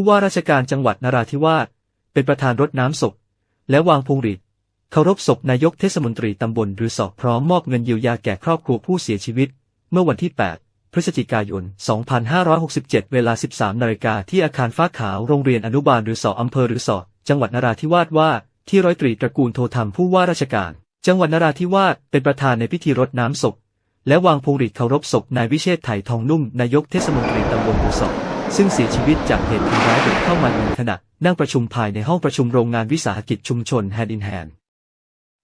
ผู้ว่าราชการจังหวัดนราธิวาสเป็นประธานรดน้ำศพ และวางพวงหรีดเคารพศพนายกเทศมนตรีตำบลหรือสอบพร้อมมอบเงินเยียวยาแก่ครอบครัวผู้เสียชีวิต เมื่อวันที่ 8 พฤศจิกายน 2567 เวลา 13 นาฬิกาที่อาคารฟ้าขาวโรงเรียนอนุบาลหรือสออำเภอหรือสอจังหวัดนราธิวาสว่าที่ร้อยตรีตระกูลโทธรรมผู้ว่าราชการ จังหวัดนราธิวาสเป็นประธานในพิธีรดน้ำศพ และวางพวงหรีดเคารพศพนายวิเชษไถ่ทองนุ่มนายกเทศมนตรีตำบลหรือสอ ซึ่งเสียชีวิตจากเหตุทำร้ายเด็กเข้ามาในขณะนั่งประชุมภายในห้องประชุมโรงงานวิสาหกิจชุมชน Hand in Hand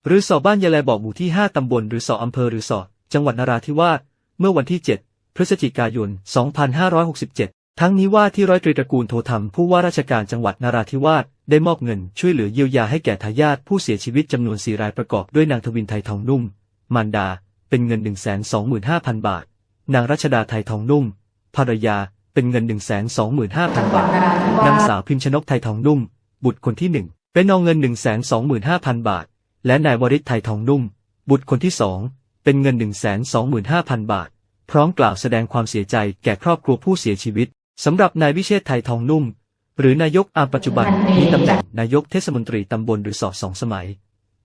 หรือสอบ้านยะแลบอกหมู่ที่ 5 ตำบลหรือสออำเภอหรือสอจังหวัดนราธิวาสเมื่อวันที่ 7 พฤศจิกายน 2567 ทั้งนี้ว่าที่ร้อยตรีตระกูลโทธรรมผู้ว่าราชการจังหวัดนราธิวาสได้มอบเงินช่วยเหลือเยียวยาให้แก่ทายาทผู้เสียชีวิตจำนวน4รายประกอบด้วยนางทวินไทยทองนุ่ม มารดา เป็นเงิน 125,000 บาท นางรัชดาไทยทองนุ่มภรรยา เป็นเงิน 125,000 บาท นางสาวพิมชนกไทยทองนุ่ม บุตรคนที่หนึ่งเป็นนองเงิน 125,000 บาท และนายวริศไทยทองนุ่ม บุตรคนที่สองเป็นเงิน 125,000 บาท พร้อมกล่าวแสดงความเสียใจแก่ครอบครัวผู้เสียชีวิตสำหรับนายวิเชษฐ์ไทยทองนุ่ม หรือนายกอามปัจจุบันมีตำแหน่งนายกเทศมนตรีตำบลหรือสอสองสมัย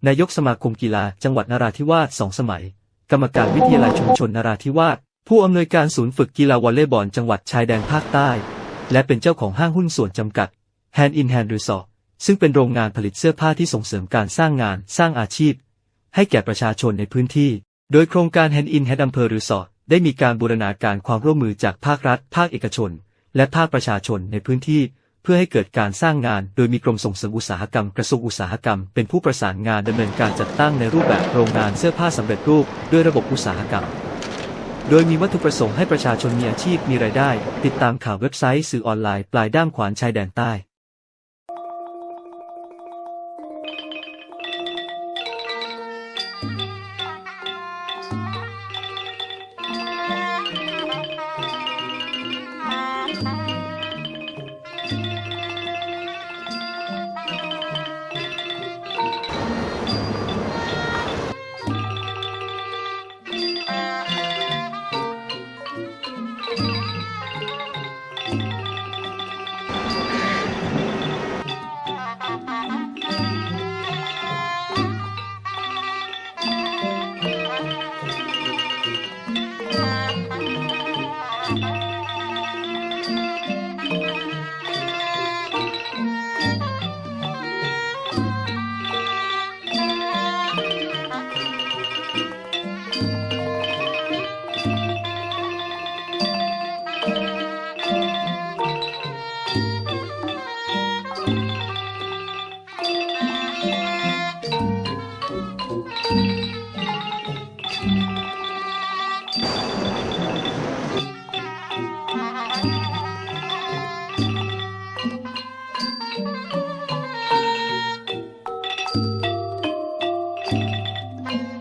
นายกสมาคมกีฬาจังหวัดนราธิวาสสองสมัย กรรมการวิทยาลัยชุมชนนราธิวาส ผู้อำนวยการศูนย์ฝึกกีฬาวอลเลย์บอลจังหวัดชายแดนภาคใต้ และเป็นเจ้าของห้างหุ้นส่วนจำกัด Hand in Hand Resort ซึ่งเป็นโรงงานผลิตเสื้อผ้าที่ส่งเสริมการสร้างงานสร้างอาชีพ ให้แก่ประชาชนในพื้นที่ โดยโครงการ Hand in Hand อำเภอรือสอได้มีการบูรณาการความร่วมมือจากภาครัฐ ภาคเอกชน และภาคประชาชนในพื้นที่ เพื่อให้เกิดการสร้างงาน โดยมีกรมส่งเสริมอุตสาหกรรมกระทรวงอุตสาหกรรม เป็นผู้ประสานงานดำเนินการจัดตั้งในรูปแบบโรงงานเสื้อผ้าสำเร็จรูป ด้วยระบบอุตสาหกรรม โดยมีวัตถุประสงค์ให้ประชาชนมีอาชีพมีรายได้ ติดตามข่าวเว็บไซต์สื่อออนไลน์ปลายด้ามขวานชายแดนใต้ เ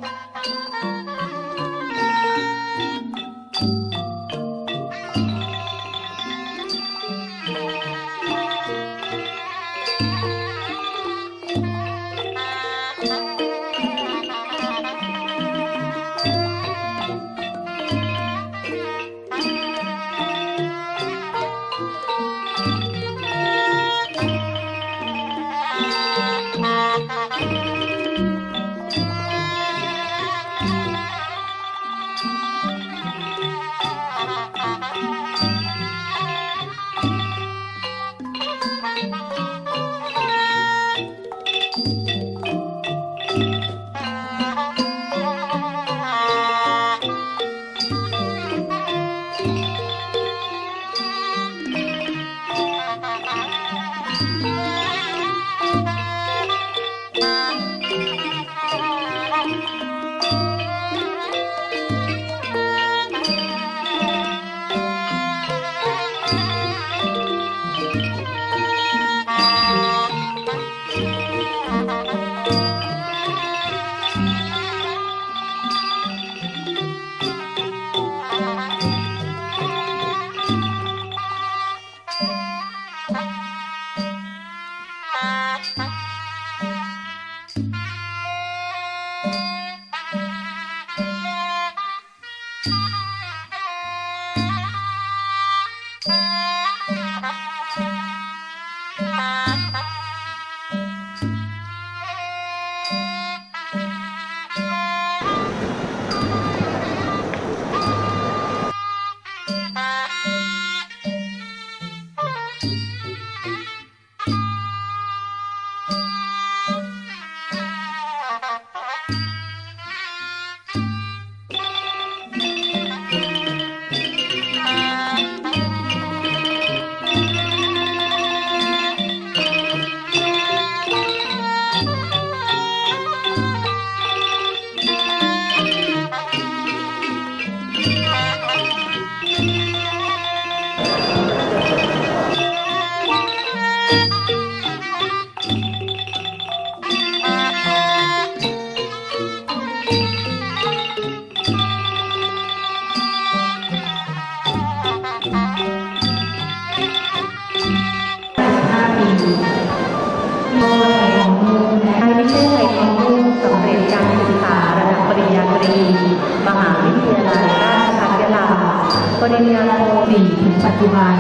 จุบัน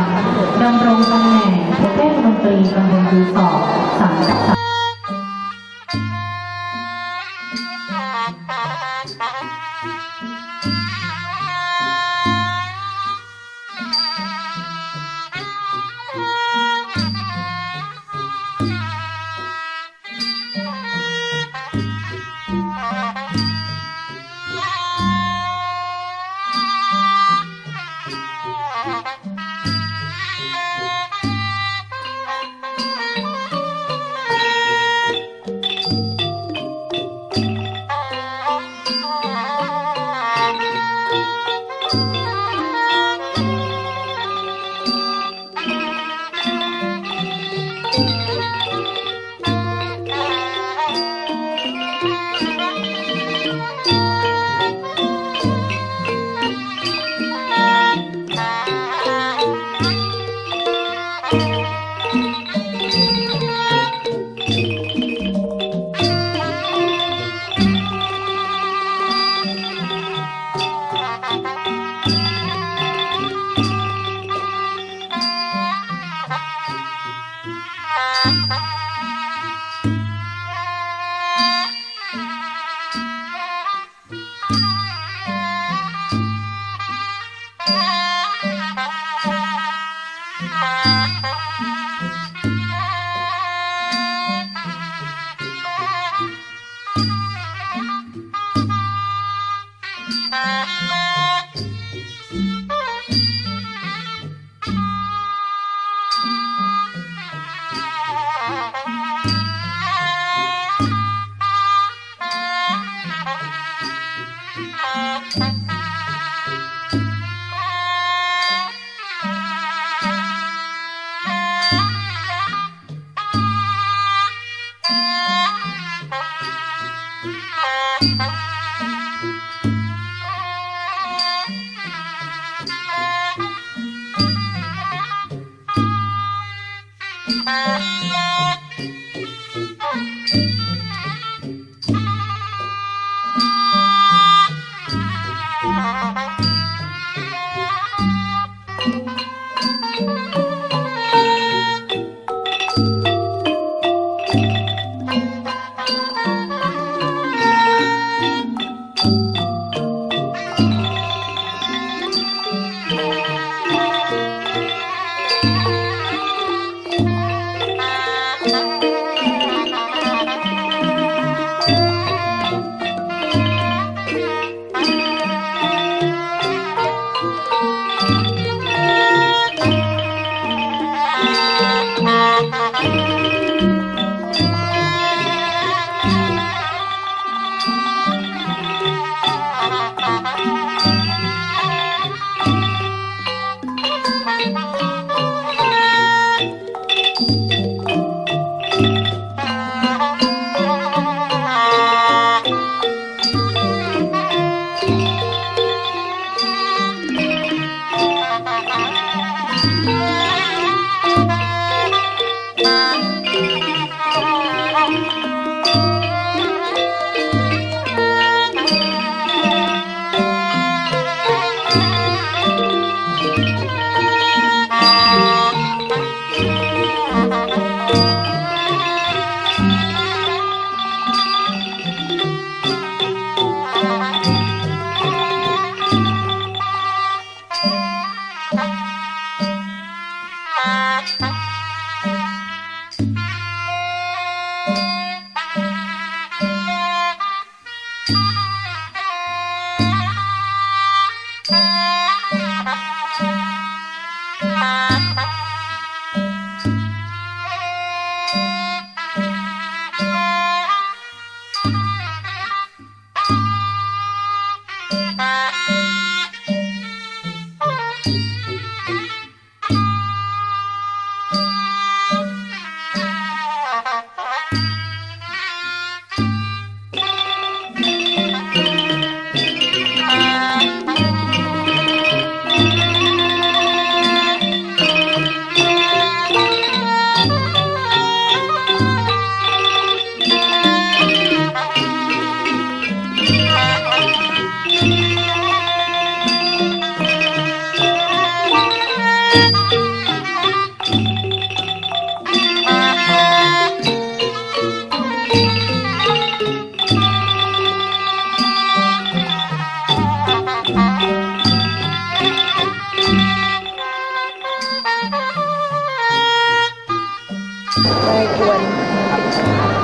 ดำรงตำแหน่งเทศมนตรีตำบลดูสอ Ah! เก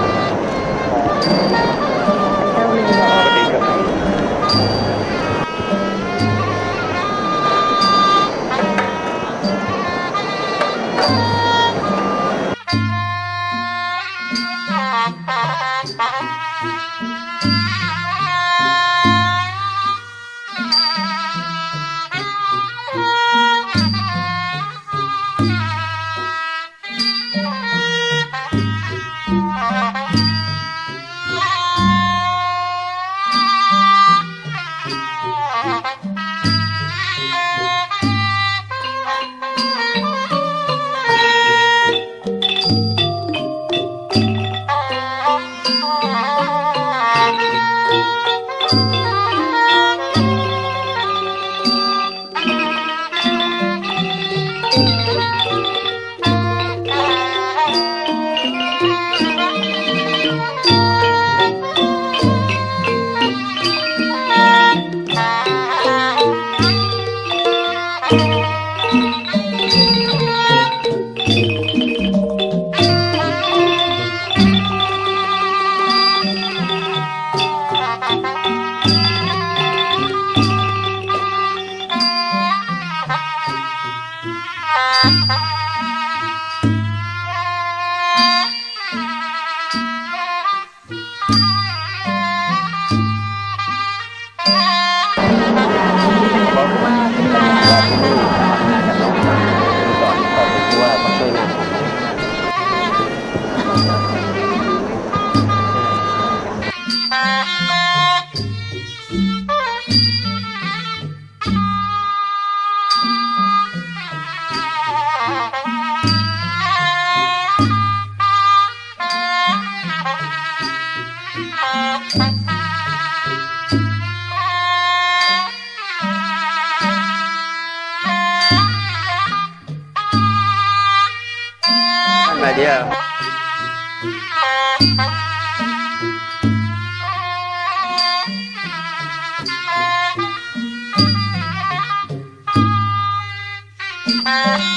มาเดียว Thank